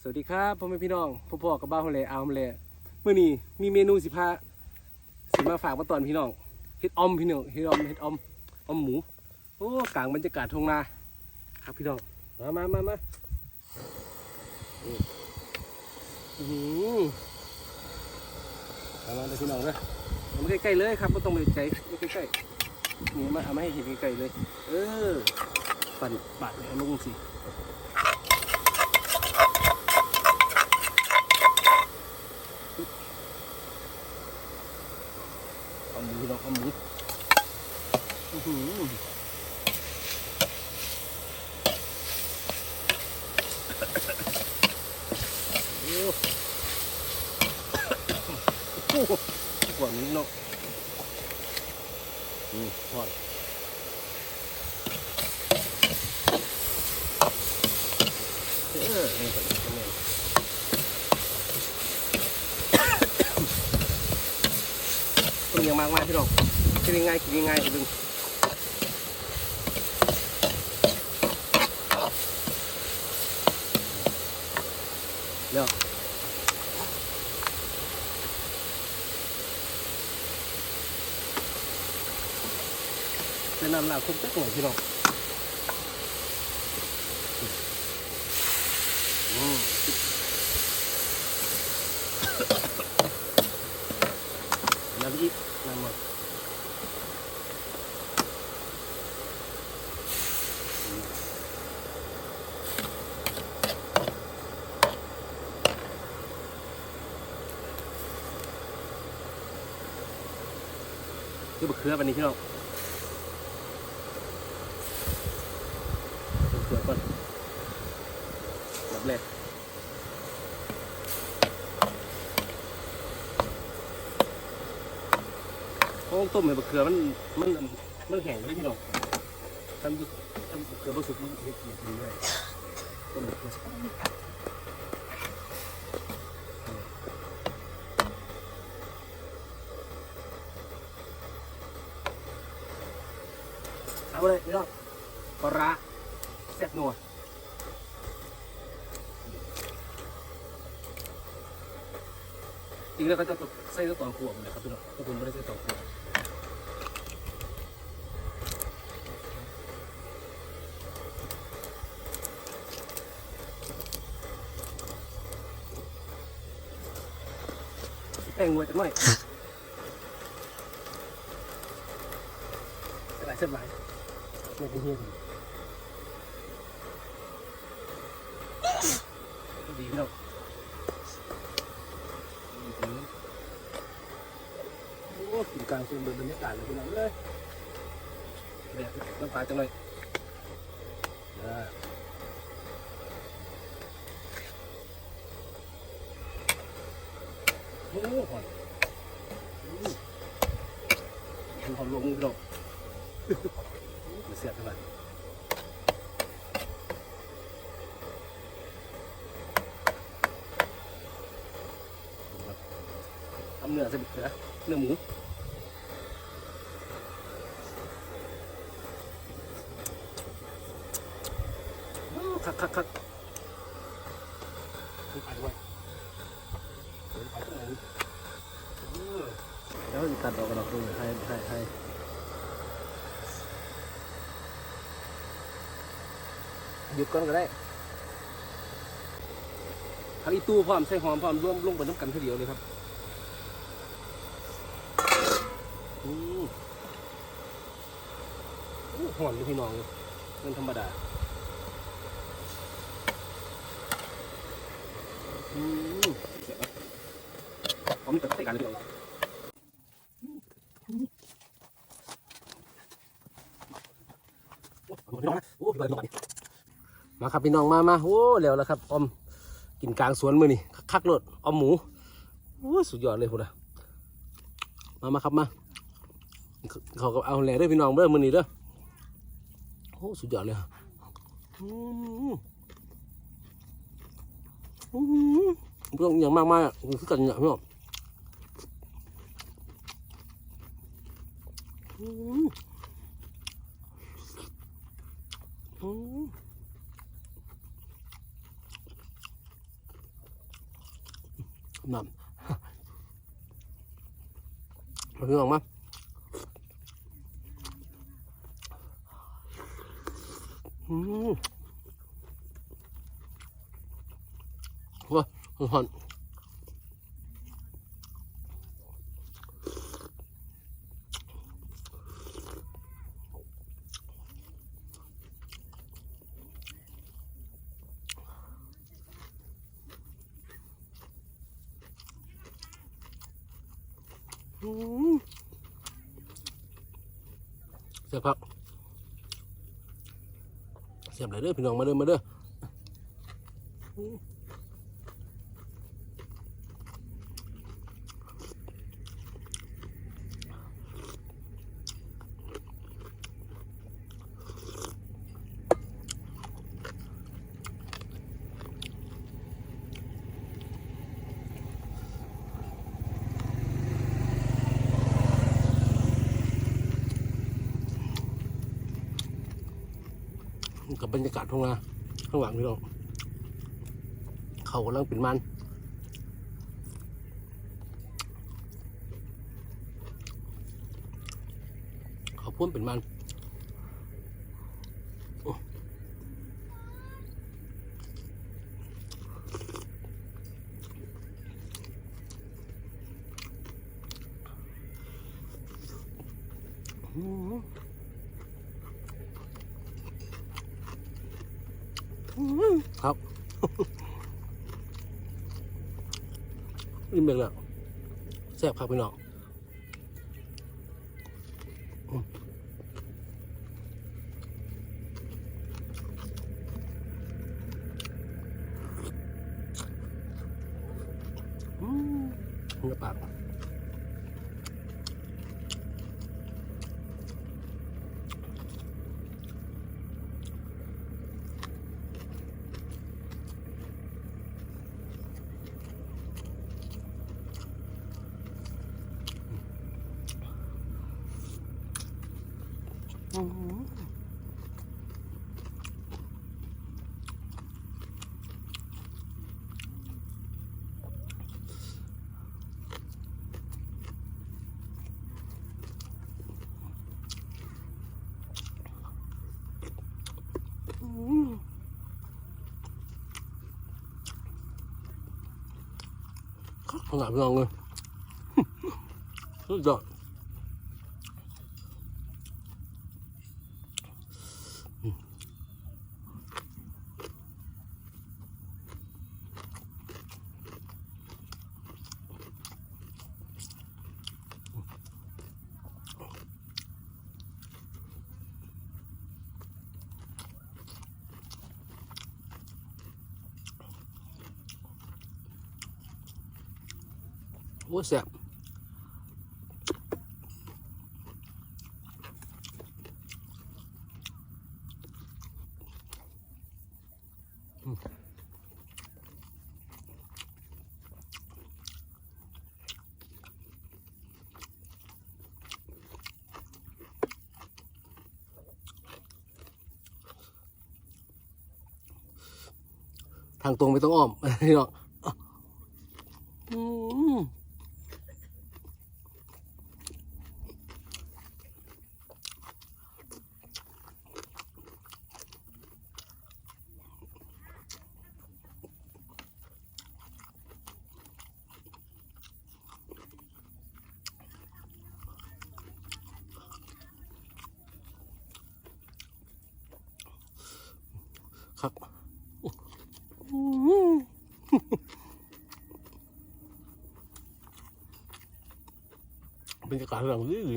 สวัสดีครับพ่อแม่พี่น้องพ่อพ่อกับบ้านฮอลเลอาร์มเลเมื่อนี้มีเมนูสิพาสิมาฝากมาตอนพี่น้องเฮ็ดอมพี่น้องเฮ็ดอมเฮ็ดอมอมหมูโอ้กลางบรรยากาศทงนาครับพี่น้องมามามามาอืมอื้อหือมามาเลยพี่น้องนะ เอามาใกล้ๆเลยครับไม่ต้องไปใจไม่ใกล้ๆนี่มาเอามาให้เห็นใกล้ๆเลย เออปั่นบาดเลยลงสิ เอาหมูเราเอาหมูอื้อหือโอ้โห กว่านี้เนาะอืมทอดเออนี่ก็เป็นไงต้มยั งมากมากพี่น้องกินง่ายๆกิน เพราะว่าต้มให้บะเขือมันมันมันแข็งเลยพี่น้องทำทำบะเขือบะสุกมันเห็ดเห็ดดีเลยต้มบะเขือเอาเลยพี่น้องปลาแซ่บนัว จริงแล้วเขาจะใส่ตอนขวบเลยครับพี่น้องพวกคุณไม่ได้ใส่ตอนขวบแป้งงวยจังหน่อยสบายสบายไม่เป็นเฮียดีพี่น้องโอ้กินกลางซูมบรรยากาศเลยพี่น้องเลยเดี๋ยวน้ำปลาจังหน่อยอ่าโอ้หอนอืมมันหอมลงพี่น้องมันเสียบเท่าไหร่ทำเนื้อสิเสือเนื้อหมู คักคักคักไปด้วยไปตรงไหนเออแล้วจะตัดออกกันออกดูให้ให้ให้หยุดก่อนก็ได้ผักอีตู้พร้อมใส่หอมพร้อมร่วมลงไปน้ำกันทีเดียวเลยครับอืมโอ้หอนเลยพี่น้องเลยเงินธรรมดา อมเสียบนะพร้อมกับใส่กันเลยพี่น้ออมาครับพี่น้องมามาโอ้เร็วแล้วครับอมกินกลางสวนมือนี่คักๆรดอมหมูโอ้สุดยอดเลยพุ่นะมามาครับมาเขากับเอาแหล่ด้วยพี่น้องเด้อมือนี้เด้อโอ้สุดยอดเลยอืม อืมพี่องอย่างมากมากคือกันเนี่ยพี่น้องอืมอืมน้ำมันคือออกมาอืม ว้าหอนเสียบครับเสียบเลยเด้อพี่น้องมาเด้อมาเด้อ กับบรรยากาศทุ่งนาข้างหลังพี่น้องเขากำลังเป็นมันเขาพุ่มเป็นมันอืมอืม ครับอิ่มเลยแล้วแซ่บครับพี่น้องอืมเนื้อปาอื ขนาดพี่น้องเลยสุดยอด โอ้แซ่บอืมทางตรงไม่ต้องอ้อมพี่น้องอืม ครับอื้อหื อบรรยากาศหลังนี้ดี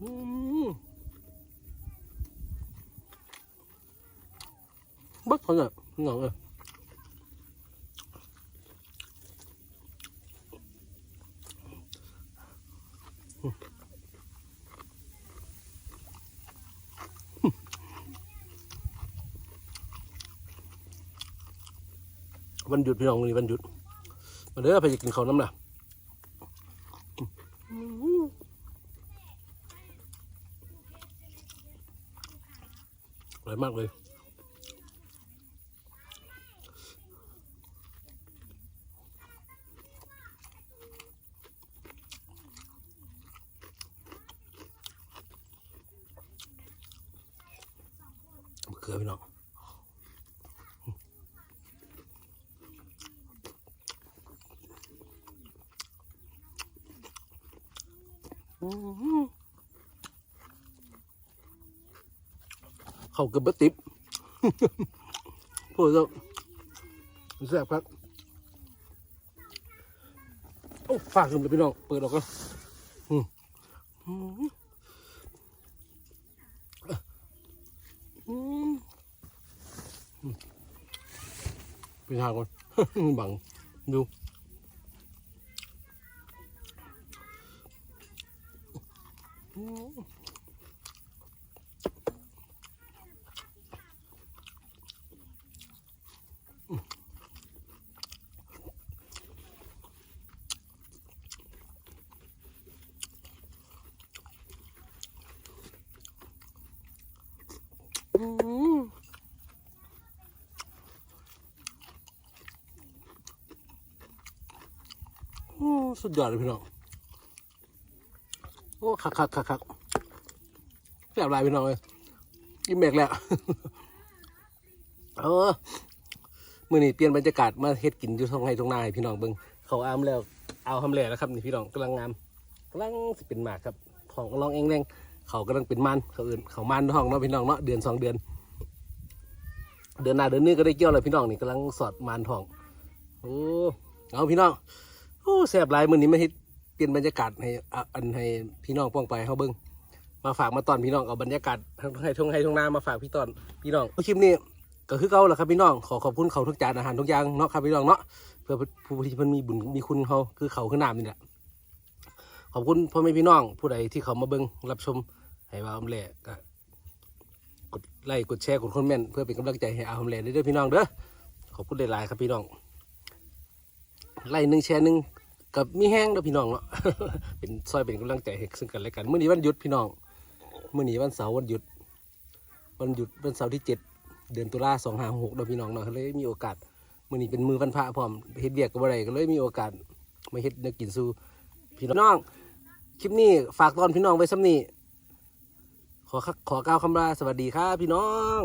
อืม บั ดเขาเนี่ยหนังเออวันหยุดพี่น้องวันนี้วันหยุดมาเด้อไปจะกินข้าวน้ำน่ะอร่อยมากเลย มะเขือพี่น้องเขาเกือบบติบพูดแล้วแซ่บครับโอ้ฝากขึ้นเลยพี่น้อง เปิดออกก่อนอืมอืมอืม พี่ชายคน บังดูอืม โอ้ สุดยอดเลยพี่น้อง โอ้คักคักคักคักแซ่บหลายพี่น้องเลยยิ้มแมกแล้ว เออมื่อนี้เปลี่ยนบรรยากาศมาเฮ็ดกินอยู่ท้องไร่ท้องนาให้พี่น้องเบิ่งเขาอามแล้ว เอาทำแล้วนะครับ นี่พี่น้องกำลังงามกำลังสิเป็นหมากครับของกำลังเองแรงเขากำลังเป็นมันเขาอื่นเขามันท้องเนาะพี่น้องเนาะเดือนสองเดือน เดือนหน้าเดือนนี้ก็ได้เกี่ยวแล้วพี่น้องนี่กำลังสอดมันท้องโอ้เอาพี่น้อง โอ้แซ่บหลายมื้อนี้มาเฮ็ดเปลี่ยนบรรยากาศให้อะอันให้พี่น้องป้องไปเฮาเบิ่งมาฝากมาตอนพี่น้องเอาบรรยากาศทั้งให้ทงให้ทงนามาฝากพี่ตอนพี่น้องคลิปนี้ก็คือเก่าแหละครับพี่น้องขอขอบคุณเขาทุกจานอาหารทุกอย่างเนาะครับพี่น้องเนาะเพื่อผู้ที่เพิ่นมีบุญมีคุณเขาคือเขาคือน้ำนี่แหละขอบคุณพ่อแม่พี่น้อง ผู้ใดที่เขามาเบิ่งรับชมให้ว่าอำแล่ก็กดไลค์กดแชร์กดคอมเมนต์เพื่อเป็นกำลังใจให้อาอำแล่เด้อพี่น้องเด้อขอบคุณหลายๆครับพี่น้องไล่หนึ่งแชร์หนึ่ง กับมีแห้งเด้อพี่น้องเนาะ เป็นซอยเป็นกำลังใจให้ซึ่งกันและกันมื้อนี้วันหยุดพี่น้องมื้อนี้วันเสาร์วันหยุด วันหยุดวันเสาร์ที่เจ็ดเดือนตุลาสองห้าหกเด้อพี่น้องเนาะเลยมีโอกาสมื้อนี้เป็นมือวันพระพร้อมเฮ็ดเบียกกับอะไรก็เลยมีโอกาสมาเฮ็ดนักกินสู่พี่น้องคลิปนี้ฝากตอนพี่น้องไว้ซ้ำนี้ขอขอกล่าวคำลาสวัสดีครับพี่น้อง